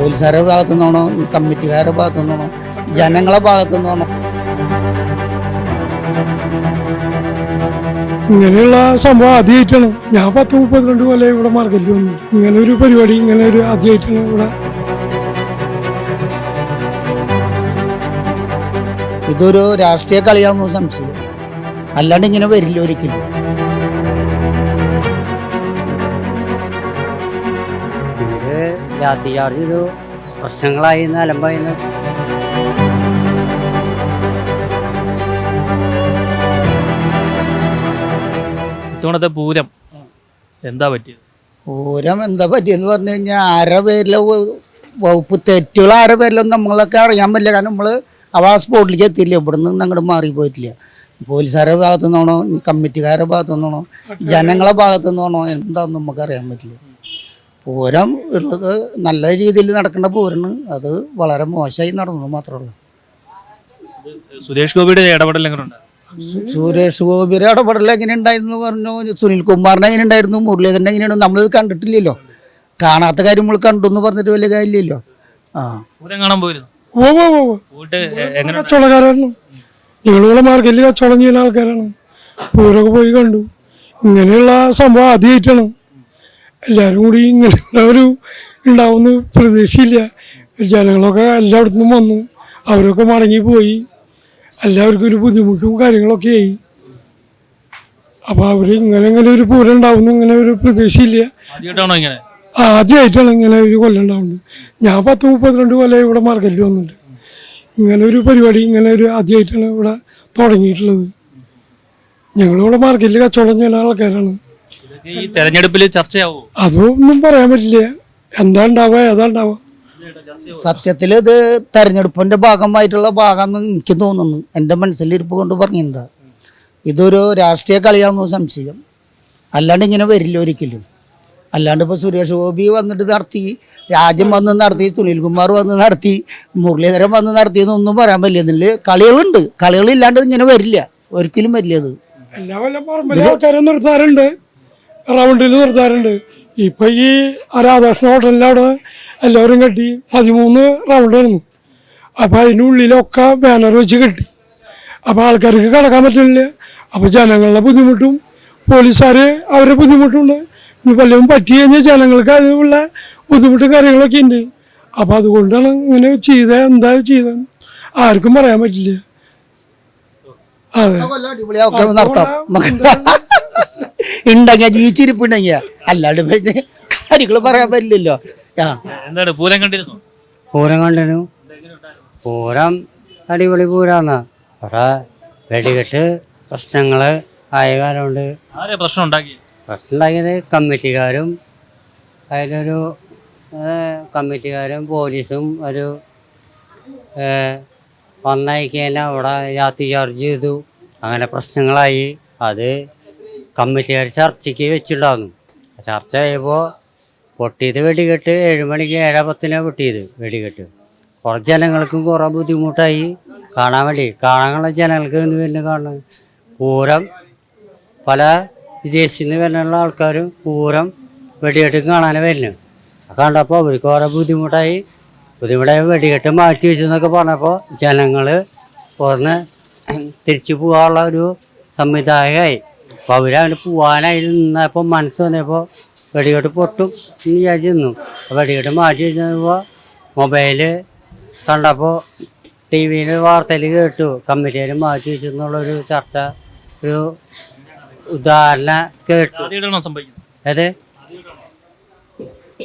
പോലീസുകാരുടെ ഭാഗത്തു നിന്നാണോ കമ്മിറ്റിക്കാരുടെ ഭാഗത്തു നിന്നാണോ ജനങ്ങളെ ഭാഗത്തു നിന്നാണോ ഇങ്ങനെയുള്ള സംഭവം ആദ്യമായിട്ടാണ് ഞാൻ പത്ത് മുപ്പത്തിരണ്ട് കൊല്ലം ഇവിടെ മാർക്കറ്റിൽ വന്നു. ഇങ്ങനെ ഒരു പരിപാടി ഇങ്ങനെ ഒരു ആദ്യമായിട്ടാണ് ഇവിടെ. ഇതൊരു രാഷ്ട്രീയ കളിയാണെന്ന് സംശയം. അല്ലാണ്ട് ഇങ്ങനെ വരില്ല ഒരിക്കലും. രാത്രി ചാർജ് ചെയ്തു പ്രശ്നങ്ങളായി അലമ്പായിന്ന് ഇത്തവണത്തെ പൂരം എന്താ പറ്റിയത്? പൂരം എന്താ പറ്റിയെന്ന് പറഞ്ഞു കഴിഞ്ഞാൽ ആരെ പേരിലെ വകുപ്പ് തെറ്റുകൾ ആരെ പേരിലൊന്നും നമ്മളൊക്കെ അറിയാൻ പറ്റില്ല. കാരണം നമ്മൾ അവ ആ സ്പോട്ടിലേക്ക് എത്തിയില്ല. ഇവിടുന്ന് അങ്ങോട്ട് മാറിപ്പോയിട്ടില്ല പോലീസുകാരുടെ ഭാഗത്തു നിന്നാണോ കമ്മിറ്റിക്കാരുടെ ഭാഗത്തു നിന്നാണോ ജനങ്ങളെ ഭാഗത്തു നിന്നാണോ എന്താണെന്ന് നമുക്ക് അറിയാൻ പറ്റില്ല. പൂരം ഉള്ളത് നല്ല രീതിയിൽ നടക്കേണ്ട പൂരണ് അത് വളരെ മോശമായി നടന്നു മാത്രമേ ഉള്ളൂ. സുരേഷ് ഗോപിയുടെ ഇടപെടൽ സുരേഷ് ഗോപിയുടെ ഇടപെടൽ എങ്ങനെ ഉണ്ടായിരുന്നു പറഞ്ഞു? സുനിൽ കുമാറിന് എങ്ങനെ ഉണ്ടായിരുന്നു മുരളീധരൻ എങ്ങനെയാണ്? നമ്മളിത് കണ്ടിട്ടില്ലല്ലോ. കാണാത്ത കാര്യം നമ്മൾ കണ്ടു എന്ന് പറഞ്ഞിട്ട് വലിയ കാര്യമില്ലല്ലോ. ആ. പൂരം കാണാൻ പോയിരുന്നു. ഞങ്ങളിവിടെ മാർക്കറ്റിൽ കച്ചവടം ചെയ്യുന്ന ആൾക്കാരാണ്. പൂരൊക്കെ പോയി കണ്ടു. ഇങ്ങനെയുള്ള സംഭവം ആദ്യമായിട്ടാണ്. എല്ലാവരും കൂടി ഇങ്ങനെയുള്ള ഒരു ഉണ്ടാവുമെന്ന് പ്രതീക്ഷയില്ല. ജനങ്ങളൊക്കെ എല്ലായിടത്തുനിന്നും വന്നു. അവരൊക്കെ മടങ്ങിപ്പോയി എല്ലാവർക്കും ഒരു ബുദ്ധിമുട്ടും കാര്യങ്ങളൊക്കെ ആയി. അപ്പോൾ അവർ ഇങ്ങനെ ഇങ്ങനെ ഒരു പൂരം ഉണ്ടാവുന്ന ഇങ്ങനെ ഒരു പ്രതീക്ഷയില്ല. ആദ്യമായിട്ടാണോ ഇങ്ങനെ ഒരു കൊല്ലം ഉണ്ടാവുന്നത്. ഞാൻ പത്ത് മുപ്പത്തിരണ്ട് കൊല്ലം ഇവിടെ മാർക്കറ്റിൽ വന്നിട്ട് ഇങ്ങനെ ഒരു പരിപാടി ഇങ്ങനെ ഒരു ആദ്യമായിട്ടാണ് ഇവിടെ തുടങ്ങിയിട്ടുള്ളത്. ഞങ്ങളിവിടെ മാർക്കറ്റിൽ കച്ചവടം ചെയ്യുന്ന ആൾക്കാരാണ്. ഈ തെരഞ്ഞെടുപ്പിൽ ചർച്ചയാവോ? അതൊന്നും പറയാൻ പറ്റില്ല. എന്താ ഉണ്ടാവുക ഏതാ ഉണ്ടാവുക? സത്യത്തിൽ ഇത് തെരഞ്ഞെടുപ്പിന്റെ ഭാഗമായിട്ടുള്ള ഭാഗമെന്ന് എനിക്ക് തോന്നുന്നു. എന്റെ മനസ്സിലിരിപ്പ് കൊണ്ട് പറഞ്ഞിട്ടുണ്ട് ഇതൊരു രാഷ്ട്രീയ കളിയാണെന്ന് സംശയം. അല്ലാണ്ട് ഇങ്ങനെ വരില്ല ഒരിക്കലും. അല്ലാണ്ട് ഇപ്പോൾ സുരേഷ് ഗോപി വന്നിട്ട് നടത്തി രാജൻ വന്ന് നടത്തി സുനിൽകുമാർ വന്ന് നടത്തി മുരളീധരൻ വന്ന് നടത്തി എന്നൊന്നും പറയാൻ പറ്റില്ല. ഇതിൽ കളികളുണ്ട്. കളികളില്ലാണ്ട് ഇങ്ങനെ വരില്ല. ഒരിക്കലും വരില്ല അത് എല്ലാ കൊല്ലം പറമ്പിലെ ആൾക്കാരെ നിർത്താറുണ്ട് റൗണ്ടിൽ നിർത്താറുണ്ട്. ഇപ്പൊ ഈ രാധാകൃഷ്ണ ഹോട്ടലിന്റെ അവിടെ എല്ലാവരും കെട്ടി പതിമൂന്ന് റൗണ്ട് വരുന്നു അപ്പൊ അതിനുള്ളിലൊക്കെ ബാനർ വെച്ച് കെട്ടി. അപ്പൊ ആൾക്കാർക്ക് കടക്കാൻ പറ്റില്ല അപ്പോൾ ജനങ്ങളുടെ ബുദ്ധിമുട്ടും പോലീസുകാർ അവരുടെ ബുദ്ധിമുട്ടുണ്ട്. ഇനി വല്ലതും പറ്റി കഴിഞ്ഞാൽ ജനങ്ങൾക്ക് അതിനുള്ള ബുദ്ധിമുട്ടും കാര്യങ്ങളൊക്കെ ഉണ്ട്. അപ്പൊ അതുകൊണ്ടാണ് ഇങ്ങനെ ചെയ്ത എന്താ ചെയ്ത ആർക്കും പറയാൻ പറ്റില്ല. അതെ. നടത്താം. ഉണ്ടെങ്കിൽ ജീവിച്ചിരിപ്പുണ്ടെങ്കിൽ അല്ലാണ്ട് പിന്നെ കാര്യങ്ങൾ പറയാൻ പറ്റില്ലല്ലോ. ആ. എന്താണ് പൂരം കണ്ടിരുന്നു? പൂരം കണ്ടിരുന്നു. പൂരം അടിപൊളി പൂരാന്ന്. പക്ഷേ വെടികെട്ട് പ്രശ്നങ്ങൾ ആയ കാലമുണ്ട്. ആരെ പ്രശ്നം ഉണ്ടാക്കി ഉണ്ടാക്കിയത് കമ്മിറ്റിക്കാരും അതിലൊരു കമ്മിറ്റിക്കാരും പോലീസും ഒരു വന്നയക്കാൻ അവിടെ രാത്രി ചാർജ് ചെയ്തു. അങ്ങനെ പ്രശ്നങ്ങളായി. അത് കമ്മിറ്റിക്കാർ ചർച്ചയ്ക്ക് വെച്ചിട്ടുണ്ടായിരുന്നു ചർച്ച ചെയ്യുമ്പോൾ പൊട്ടിയത് വെടികെട്ട് ഏഴ് മണിക്ക് ഏഴാ പത്തിനാണ് പൊട്ടിയത് വെടികെട്ട്. കുറച്ച് ജനങ്ങൾക്കും കുറേ ബുദ്ധിമുട്ടായി. കാണാൻ വേണ്ടി കാണാനുള്ള ജനങ്ങൾക്ക് എന്ന് പിന്നെ കാണുന്നത് പൂരം. പല വിദേശത്തു നിന്ന് വരുന്നുള്ള ആൾക്കാരും പൂരം വെടികെട്ട് കാണാൻ വരുന്നു. കണ്ടപ്പോൾ അവർക്ക് കുറേ ബുദ്ധിമുട്ടായി. ബുദ്ധിമുട്ടായി വെടികെട്ട് മാറ്റി വെച്ചെന്നൊക്കെ പറഞ്ഞപ്പോൾ ജനങ്ങൾ ഒന്ന് തിരിച്ചു പോകാനുള്ള ഒരു സംവിധായകമായി അപ്പോൾ അവരങ്ങനെ പോകാനായി നിന്നപ്പോൾ മനസ്സ് വന്നപ്പോൾ വെടികെട്ട് പൊട്ടും എന്ന് വിചാരിച്ച് നിന്നു അപ്പോൾ വെടികെട്ട് മാറ്റി വെച്ചപ്പോൾ മൊബൈൽ കണ്ടപ്പോൾ ടി വിയിൽ വാർത്തയിൽ കേട്ടു. കമ്മിറ്റിയിൽ മാറ്റി വെച്ചെന്നുള്ളൊരു ചർച്ച ഒരു ഉദാഹരണ കേട്ടു. അതെ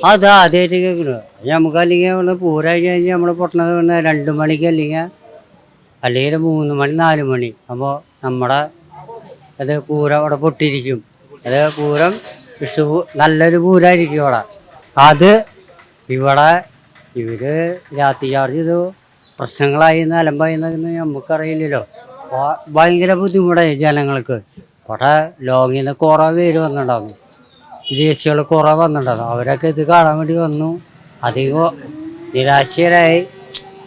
അത് ആദ്യമായിട്ട് കേൾക്കുന്നു നമുക്ക് അല്ലെങ്കിൽ അവിടെ പൂരായി കഴിഞ്ഞ് നമ്മൾ പൊട്ടണത് വന്ന് രണ്ട് മണിക്ക് അല്ലെങ്കിൽ അല്ലെങ്കിൽ മൂന്ന് മണി നാല് മണി. അപ്പോൾ നമ്മുടെ അത് പൂരം അവിടെ പൊട്ടിയിരിക്കും. അത് പൂരം വിഷു നല്ലൊരു പൂരായിരിക്കും അവിടെ. അത് ഇവിടെ ഇവർ രാത്രി ചാർജ് ചെയ്തു. പ്രശ്നങ്ങളായി അലമ്പായി എന്നൊന്നും നമുക്കറിയില്ലല്ലോ. ഭയങ്കര ബുദ്ധിമുട്ടായി ജനങ്ങൾക്ക്. അവിടെ ലോങ്ങിൽ നിന്ന് കുറേ പേര് വന്നിട്ടുണ്ടാകും വിദേശികൾ കുറേ വന്നിട്ടുണ്ടാകും അവരൊക്കെ ഇത് കാണാൻ വേണ്ടി വന്നു. അധികം നിരാശരായി.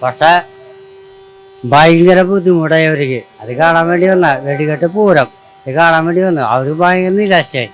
പക്ഷേ ഭയങ്കര ബുദ്ധിമുട്ടായി അവർക്ക്. അത് കാണാൻ വേണ്ടി വന്ന. വെടികെട്ട് പൂരം. കാണാൻ വേണ്ടി വന്നു. അവർ ഭയങ്കര നിരാശയായി.